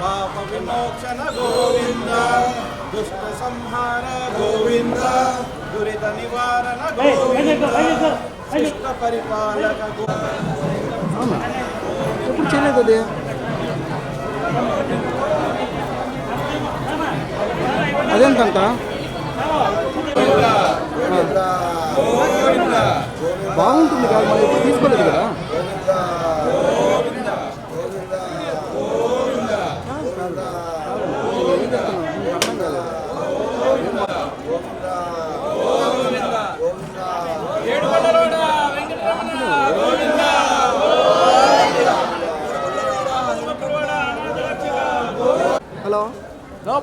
పాప విమోచన గోవింద దుష్ట సంహార గోవింద దురిత నివారణ గోవింద శిష్ట పరిపాలక గోవింద ఎప్పుడు చేయలేదు అది అదేంటంట బాగుంటుంది కాదు మనం తీసుకోలేదు కదా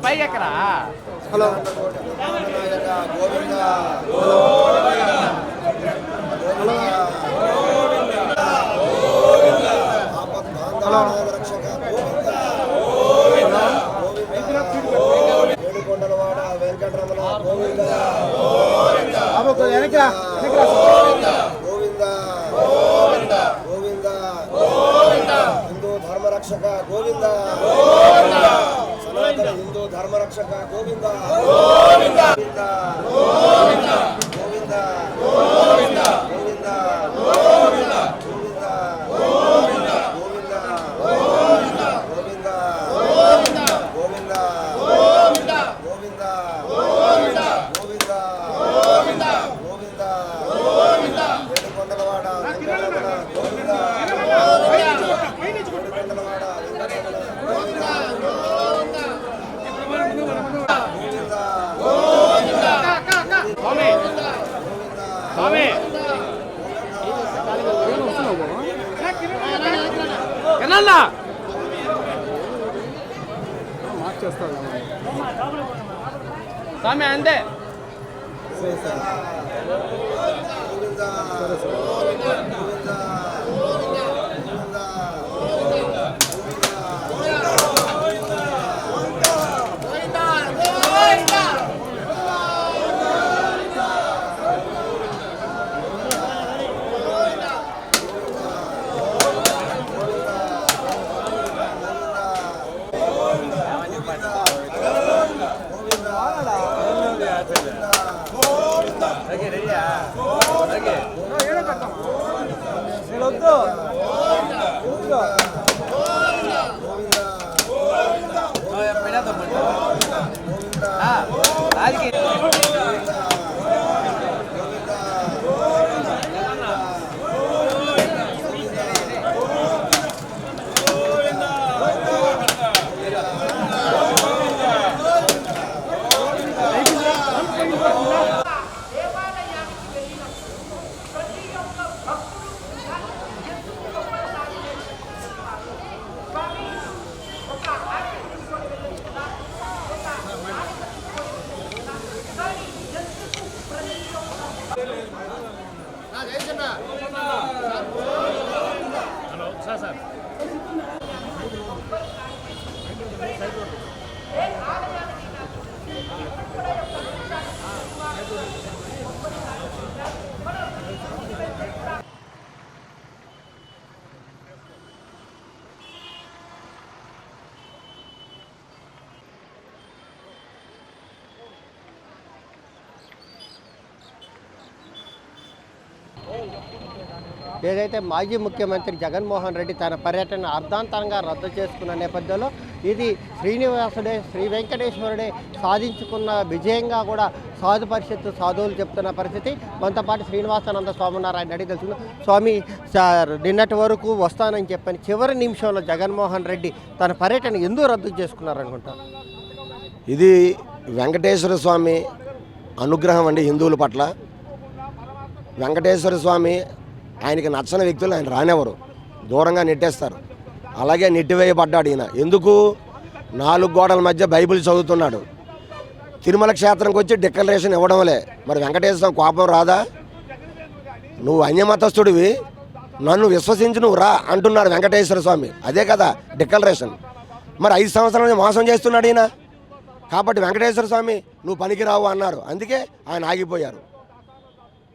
పైకి ఎక్కరా హలో. హలో. కోడికొండలవాడ వెంకటరమణ గోవింద వెనక గోవింద. గోవింద. గోవింద. హిందూ ధర్మరక్షక గోవింద. సనాతన హిందూ ధర్మరక్షక గోవింద. గోవింద. గోవింద. గోవింద. గోవింద. గోవింద. అన్నా! మార్చేస్తాను స్వామి అంతే సరే సరే. 와. ఏదైతే మాజీ ముఖ్యమంత్రి జగన్మోహన్ రెడ్డి తన పర్యటన అర్ధాంతరంగా రద్దు చేసుకున్న నేపథ్యంలో ఇది శ్రీనివాసుడే శ్రీ వెంకటేశ్వరుడే సాధించుకున్న విజయంగా కూడా సాధు పరిషత్తు సాధువులు చెప్తున్న పరిస్థితి. మనతో పాటు శ్రీనివాసానంద స్వామినారాయణ అడిగి తెలుసుకుందాం స్వామి నిన్నటి వరకు వస్తానని చెప్పని చివరి నిమిషంలో జగన్మోహన్ రెడ్డి తన పర్యటన ఎందుకు రద్దు చేసుకున్నారనుకుంటా ఇది వెంకటేశ్వర స్వామి అనుగ్రహం అండి హిందువుల పట్ల. వెంకటేశ్వర స్వామి ఆయనకి నచ్చని వ్యక్తులు ఆయన రానివ్వరు. దూరంగా నెట్టేస్తారు. అలాగే నెట్టివేయబడ్డాడు ఈయన. ఎందుకు? నాలుగు గోడల మధ్య బైబిల్ చదువుతున్నాడు. తిరుమల క్షేత్రంకి వచ్చి డిక్లరేషన్ ఇవ్వడంలే. మరి వెంకటేశ్వర స్వామి కోపం రాదా? నువ్వు అన్యమతస్థుడివి. నన్ను విశ్వసించి నువ్వు రా అంటున్నారు వెంకటేశ్వర స్వామి. అదే కదా డిక్లరేషన్. మరి ఐదు సంవత్సరాలు మోసం చేస్తున్నాడు ఈయన. కాబట్టి వెంకటేశ్వర స్వామి నువ్వు పనికిరావు అన్నారు. అందుకే ఆయన ఆగిపోయారు.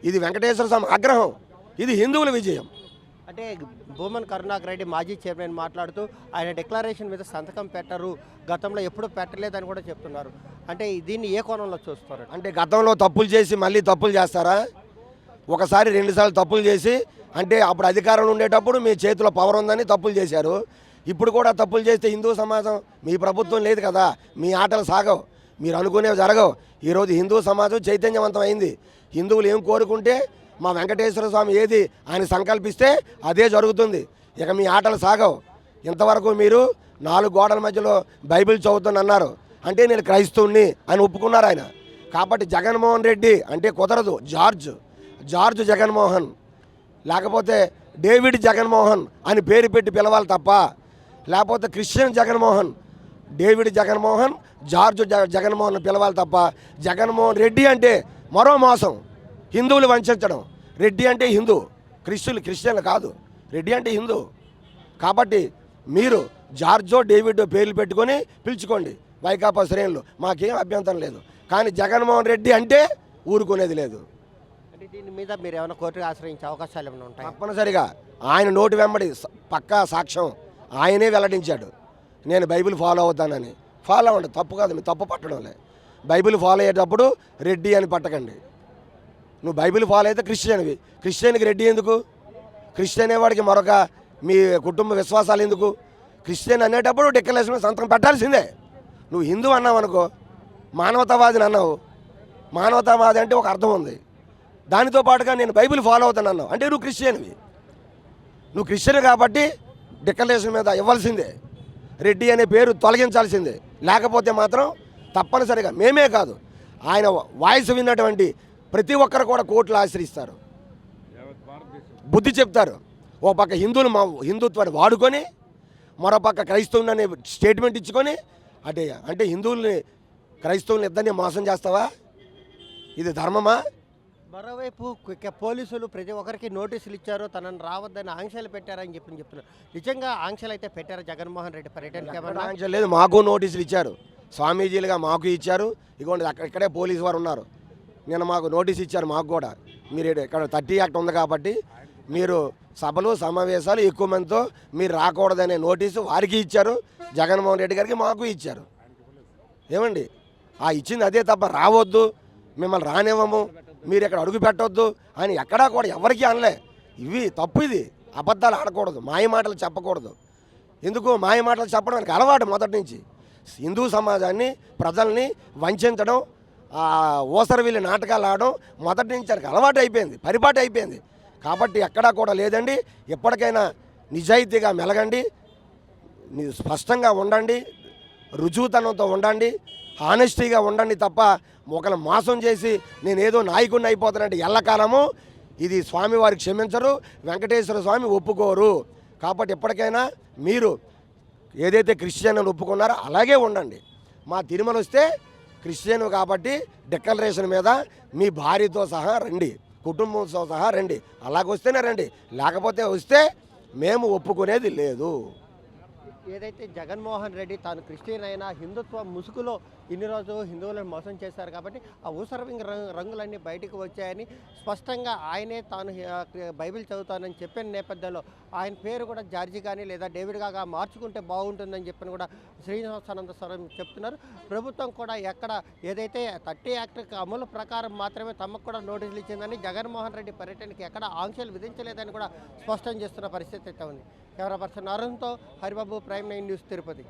ఇది వెంకటేశ్వర స్వామి ఆగ్రహం. ఇది హిందువుల విజయం. అంటే భూమన్ కరుణాకర్ రెడ్డి మాజీ చైర్మన్ మాట్లాడుతూ ఆయన డిక్లరేషన్ మీద సంతకం పెట్టరు గతంలో ఎప్పుడూ పెట్టలేదని కూడా చెప్తున్నారు. అంటే దీన్ని ఏ కోణంలో చూస్తారు? అంటే గతంలో తప్పులు చేసి మళ్ళీ తప్పులు చేస్తారా? ఒకసారి రెండుసార్లు తప్పులు చేసి అంటే అప్పుడు అధికారంలో ఉండేటప్పుడు మీ చేతిలో పవర్ ఉందని తప్పులు చేశారు. ఇప్పుడు కూడా తప్పులు చేస్తే హిందూ సమాజం మీ ప్రభుత్వం లేదు కదా మీ ఆటలు సాగవు. మీరు అనుకునేవి జరగవు. ఈరోజు హిందూ సమాజం చైతన్యవంతం అయింది హిందువులు ఏం కోరుకుంటే మా వెంకటేశ్వర స్వామి ఏది ఆయన సంకల్పిస్తే అదే జరుగుతుంది. ఇక మీ ఆటలు సాగవు. ఇంతవరకు మీరు నాలుగు గోడల మధ్యలో బైబిల్ చదువుతున్నారు అంటే నేను క్రైస్తవుని అని ఒప్పుకున్నారు ఆయన. కాబట్టి జగన్మోహన్ రెడ్డి అంటే కుదరదు. జార్జ్. జార్జ్ జగన్మోహన్. లేకపోతే డేవిడ్ జగన్మోహన్ అని పేరు పెట్టి పిలవాలి తప్ప లేకపోతే Christian Jaganmohan David Jaganmohan George Jaganmohan పిలవాలి తప్ప జగన్మోహన్ రెడ్డి అంటే మరో మోసం. హిందువులు వంచడం. రెడ్డి అంటే హిందూ. క్రిస్టియన్లు క్రిస్టియన్లు కాదు. రెడ్డి అంటే హిందూ. కాబట్టి మీరు జార్జో డేవిడ్ పేర్లు పెట్టుకొని పిలుచుకోండి. వైకాపా శ్రేణులు. మాకేం అభ్యంతరం లేదు. కానీ జగన్మోహన్ రెడ్డి అంటే ఊరుకునేది లేదు. దీని మీద మీరు ఏమైనా కోర్టుకు ఆశ్రయించే అవకాశాలు ఏమైనా ఉంటాయి? తప్పనిసరిగా. ఆయన నోటి వెంబడి పక్కా సాక్ష్యం ఆయనే వెల్లడించాడు. నేను బైబిల్ ఫాలో అవుతానని. ఫాలో అవ్వండి. తప్పు కాదు. మీరు తప్పు పట్టడంలే. బైబిల్ ఫాలో అయ్యేటప్పుడు రెడ్డి అని పట్టకండి. నువ్వు బైబిల్ ఫాలో అయితే క్రిస్టియన్వి. క్రిస్టియన్కి రెడ్డి ఎందుకు? క్రిస్టియన్ అనేవాడికి మరొక మీ కుటుంబ విశ్వాసాలు ఎందుకు? క్రిస్టియన్ అనేటప్పుడు డిక్లరేషన్ మీద సంతకం పెట్టాల్సిందే. నువ్వు హిందూ అన్నావు అనుకో మానవతావాదిని అన్నావు. మానవతావాది అంటే ఒక అర్థం ఉంది. దానితో పాటుగా నేను బైబిల్ ఫాలో అవుతాను అన్నావు. అంటే నువ్వు క్రిస్టియన్వి. నువ్వు క్రిస్టియన్ కాబట్టి డిక్లరేషన్ మీద ఇవ్వాల్సిందే. రెడ్డి అనే పేరు తొలగించాల్సిందే. లేకపోతే మాత్రం తప్పనిసరిగా మేమే కాదు. ఆయన వాయిస్ విన్నటువంటి ప్రతి ఒక్కరు కూడా కోర్టులు ఆశ్రయిస్తారు. బుద్ధి చెప్తారు. ఓ పక్క హిందువులు మా హిందుత్వాన్ని వాడుకొని మరో పక్క క్రైస్తవుని అనే స్టేట్మెంట్ ఇచ్చుకొని అంటే అంటే హిందువుల్ని క్రైస్తవుల్ని ఇద్దరిని మోసం చేస్తావా? ఇది ధర్మమా? మరోవైపు పోలీసులు ప్రతి ఒక్కరికి నోటీసులు ఇచ్చారు తనని రావద్దని ఆంక్షలు పెట్టారని చెప్పి చెప్తున్నారు. నిజంగా ఆంక్షలు అయితే పెట్టారు జగన్మోహన్ రెడ్డి పర్యటనకి ఏమన్నా? ఆంక్షలు లేదు మాకు నోటీసులు ఇచ్చారు. స్వామీజీలుగా మాకు ఇచ్చారు. ఇగోండి అక్కడ ఇక్కడే పోలీసు వారు ఉన్నారు. నిన్న మాకు నోటీస్ ఇచ్చారు మాకు కూడా. మీరు ఇక్కడ థర్టీ యాక్ట్ ఉంది కాబట్టి మీరు సభలు సమావేశాలు ఎక్కువ మందితో మీరు రాకూడదనే నోటీసు వారికి ఇచ్చారు. జగన్మోహన్ రెడ్డి గారికి మాకు ఇచ్చారు. ఏమండి? ఆ ఇచ్చింది అదే తప్ప రావద్దు. మిమ్మల్ని రానివ్వము. మీరు ఇక్కడ అడుగు పెట్టొద్దు అని ఎక్కడా కూడా ఎవరికీ అనలే. ఇవి తప్పు ఇది. అబద్ధాలు ఆడకూడదు. మాయ మాటలు చెప్పకూడదు. ఎందుకు మాయ మాటలు చెప్పడం అలవాటు మొదటి నుంచి. హిందూ సమాజాన్ని ప్రజల్ని వంచడం ఓసరవిల్లి నాటకాలు ఆడడం మొదటి నుంచి అక్కడికి అలవాటు అయిపోయింది పరిపాటు అయిపోయింది. కాబట్టి ఎక్కడా కూడా లేదండి. ఎప్పటికైనా నిజాయితీగా మెలగండి స్పష్టంగా ఉండండి రుజువుతనంతో ఉండండి హానెస్టీగా ఉండండి తప్ప ఒకరు మోసం చేసి నేనేదో నాయకుడిని అయిపోతానంటే ఎల్లకాలము ఇది స్వామివారికి క్షమించరు వెంకటేశ్వర స్వామి ఒప్పుకోరు. కాబట్టి ఎప్పటికైనా మీరు ఏదైతే క్రిస్టియన్ ఒప్పుకున్నారో అలాగే ఉండండి. మా తిరుమల వస్తే క్రిస్టియన్ కాబట్టి డిక్లరేషన్ మీద మీ భార్యతో సహా రండి కుటుంబంతో సహా రండి. అలాగొస్తేనే రండి. లేకపోతే వస్తే మేము ఒప్పుకునేది లేదు. ఏదైతే జగన్మోహన్ రెడ్డి తాను క్రిస్టియన్ అయినా హిందుత్వ ముసుగులో ఇన్ని రోజులు హిందువులను మోసం చేశారు కాబట్టి ఆ ఊసరవింగ్ రంగు రంగులన్నీ బయటకు వచ్చాయని స్పష్టంగా ఆయనే తాను బైబిల్ చదువుతానని చెప్పిన నేపథ్యంలో ఆయన పేరు కూడా జార్జి కానీ లేదా డేవిడ్ గాగా మార్చుకుంటే బాగుంటుందని చెప్పని కూడా శ్రీనివాసానంద స్వరం చెప్తున్నారు. ప్రభుత్వం కూడా ఎక్కడ ఏదైతే థర్టీ యాక్ట్ అమలు ప్రకారం మాత్రమే తమకు కూడా నోటీసులు ఇచ్చిందని జగన్మోహన్ రెడ్డి పర్యటనకి ఎక్కడ ఆంక్షలు విధించలేదని కూడా స్పష్టం చేస్తున్న పరిస్థితి అయితే ఉంది. Camera person అరుణ్తో Haribabu prime nine news Tirupati.